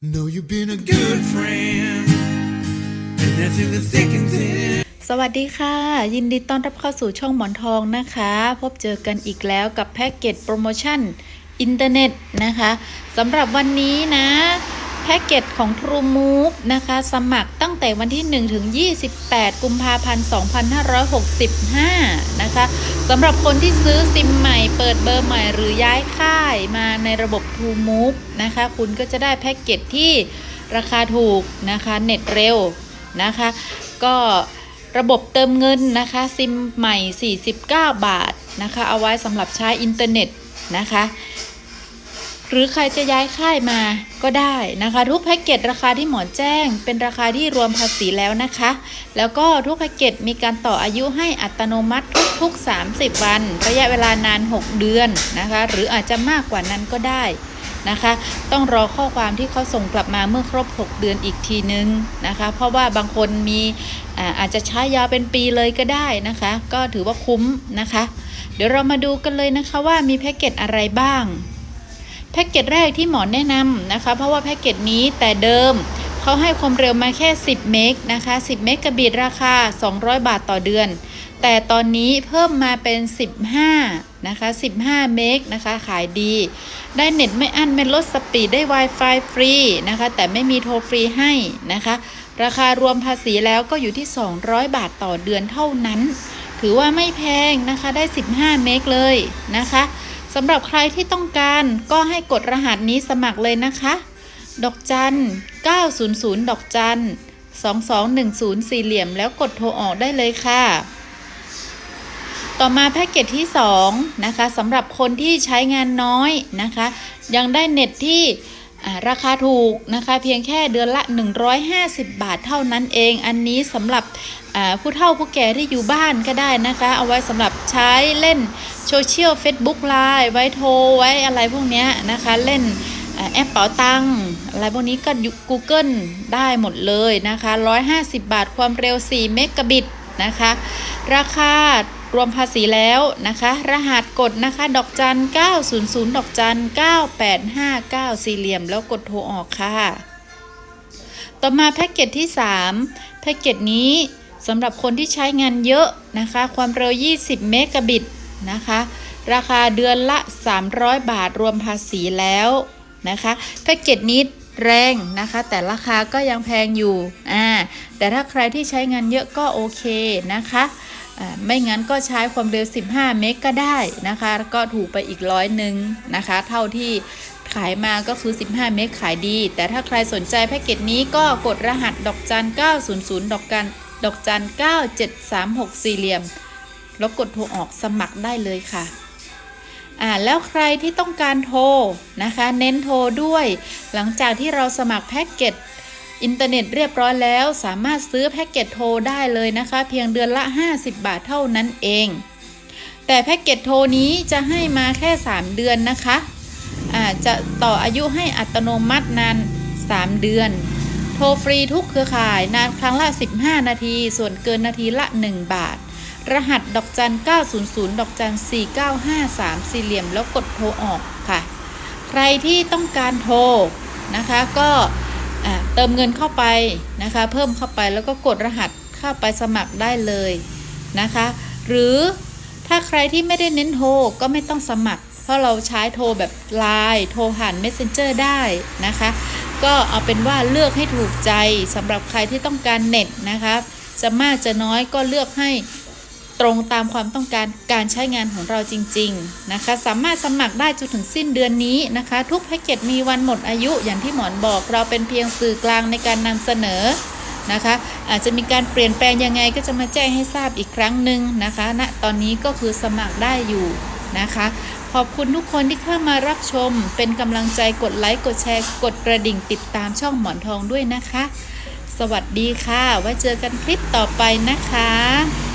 Know you've been a good friend, and that's in the thick and thin. สวัสดีค่ะ ยินดีต้อนรับเข้าสู่ช่องหมอนทองนะคะ พบเจอกันอีกแล้วกับแพ็กเกจโปรโมชั่นอินเทอร์เน็ตนะคะสำหรับวันนี้นะ พ็กเกจของ True Move นะคะ สมัครตั้งแต่วันที่ 1 ถึง 28 กุมภาพันธ์ 2565 นะคะสำหรับคนที่ซื้อซิมใหม่ เปิดเบอร์ใหม่หรือย้ายค่ายมาในระบบ True Move นะคะ คุณก็จะได้แพ็กเกจที่ราคาถูกนะคะ เน็ตเร็วนะคะ ก็ระบบเติมเงินนะคะ ซิมใหม่ 49 บาทนะคะ เอาไว้สำหรับใช้อินเทอร์เน็ตนะคะ หรือใครจะย้ายค่ายมาก็ได้นะคะ ทุกแพ็กเกจราคาที่หมอแจ้ง เป็นราคาที่รวมภาษีแล้วนะคะ แล้วก็ทุกแพ็กเกจมีการต่ออายุให้อัตโนมัติทุกๆ 30 วัน ระยะเวลานาน 6 เดือนนะคะ หรืออาจจะมากกว่านั้นก็ได้นะคะ ต้องรอข้อความที่เขาส่งกลับมาเมื่อครบ 6 เดือนอีกทีนึงนะคะ เพราะว่าบางคนมีอาจจะใช้ยาวเป็นปีเลยก็ได้นะคะ ก็ถือว่าคุ้มนะคะ เดี๋ยวเรามาดูกันเลยนะคะว่ามีแพ็กเกจอะไรบ้าง พ็กเกจแรกที่หมอแนะนำนะคะ เพราะว่าแพ็กเกจนี้แต่เดิมเขาให้ความเร็วมาแค่ 10 เมกนะคะ 10 เมกะบิตราคา 200 บาทต่อเดือน แต่ตอนนี้เพิ่มมาเป็น 15 นะคะ 15 เมกนะคะ ขายดี ได้เน็ตไม่อั้นไม่ลดสปีดได้ Wi-Fi ฟรีนะคะ แต่ไม่มีโทรฟรีให้นะคะ ราคารวมภาษีแล้วก็อยู่ที่ 200 บาทต่อเดือนเท่านั้น ถือว่าไม่แพงนะคะ ได้ 15 เมกเลยนะคะำหรับใครที่ต้องการก็ให้กดรหัสนี้สมัครเลยนะคะ ดอกจัน 900 ดอกจัน 2210 สี่เหลี่ยมแล้วกดโทรออกได้เลยค่ะ ต่อมาแพ็กเกจที่ 2 นะคะสำหรับคนที่ใช้งานน้อยนะคะ ยังได้เน็ตที่ ราคาถูกนะคะเพียงแค่เดือนละ 150 บาทเท่านั้นเอง อันนี้สำหรับผู้เฒ่าผู้แก่ที่อยู่บ้านก็ได้นะคะ เอาไว้สำหรับใช้เล่นโซเชียล Facebook ไลน์ไว้โทรไว้อะไรพวกนี้นะคะเล่นอ่าแอปเป๋าตังอะไรพวกนี้ก็ยุ Google ได้หมดเลยนะคะ 150 บาทความเร็ว 4 เมกะบิตนะคะ ราคา รวมภาษีแล้วนะคะ รหัสกดนะคะ ดอกจัน 900 ดอกจัน 9859 สี่เหลี่ยม แล้วกดโทรออกค่ะ ต่อมาแพ็กเกจที่ 3 แพ็กเกจนี้สำหรับคนที่ใช้งานเยอะนะคะ ความเร็ว 20 เมกะบิตนะคะ ราคาเดือนละ 300 บาทรวมภาษีแล้วนะคะ แพ็กเกจนี้แรงนะคะ แต่ราคาก็ยังแพงอยู่อ่าแต่ถ้าใครที่ใช้งานเยอะก็โอเคนะคะ ไม่งั้นก็ใช้ความเร็ว 15 เมกก็ได้นะคะก็ถูกไปอีกร้อยหนึ่งนะคะ เท่าที่ขายมาก็คือ 15 เมกขายดี แต่ถ้าใครสนใจแพ็กเกจนี้ก็กดรหัสดอกจัน 900 ดอกกันดอกจัน 9736สี่เหลี่ยม แล้วกดโทรออกสมัครได้เลยค่ะอ่าแล้วใครที่ต้องการโทรนะคะ เน้นโทรด้วย หลังจากที่เราสมัครแพ็กเกจ อินเทอร์เน็ตเรียบร้อยแล้ว สามารถซื้อแพ็กเกจโทรได้เลยนะคะ เพียงเดือนละ 50 บาทเท่านั้นเอง แต่แพ็กเกจโทรนี้จะให้มาแค่ 3 เดือนนะคะอาจะต่ออายุให้อัตโนมัตินาน 3 เดือน โทรฟรีทุกเครือข่ายนานครั้งละ 15 นาที ส่วนเกินนาทีละ 1 บาท รหัสดอกจัน 900 ดอกจัน 4953 สี่เหลี่ยมแล้วกดโทรออกค่ะ ใครที่ต้องการโทรนะคะก็ เติมเงินเข้าไปนะคะ เพิ่มเข้าไปแล้วก็กดรหัสเข้าไปสมัครได้เลยนะคะ หรือถ้าใครที่ไม่ได้เน้นโทรก็ไม่ต้องสมัคร เพราะเราใช้โทรแบบไลน์โทรผ่าน Messenger ได้นะคะ ก็เอาเป็นว่าเลือกให้ถูกใจสำหรับใครที่ต้องการเน็ตนะคะจะมากจะน้อยก็เลือกให้ ตรงตามความต้องการการใช้งานของเราจริง ๆ นะคะ สามารถสมัครได้จนถึงสิ้นเดือนนี้นะคะ ทุกแพ็กเกจมีวันหมดอายุอย่างที่หมอนบอกเราเป็นเพียงสื่อกลางในการนำเสนอนะคะ อาจจะมีการเปลี่ยนแปลงยังไงก็จะมาแจ้งให้ทราบอีกครั้งหนึ่งนะคะณนะตอนนี้ก็คือสมัครได้อยู่นะคะขอบคุณทุกคนที่เข้ามารับชม เป็นกำลังใจกดไลค์กดแชร์ กดกระดิ่งติดตามช่องหมอนทองด้วยนะคะ สวัสดีค่ะ ไว้เจอกันคลิปต่อไปนะคะ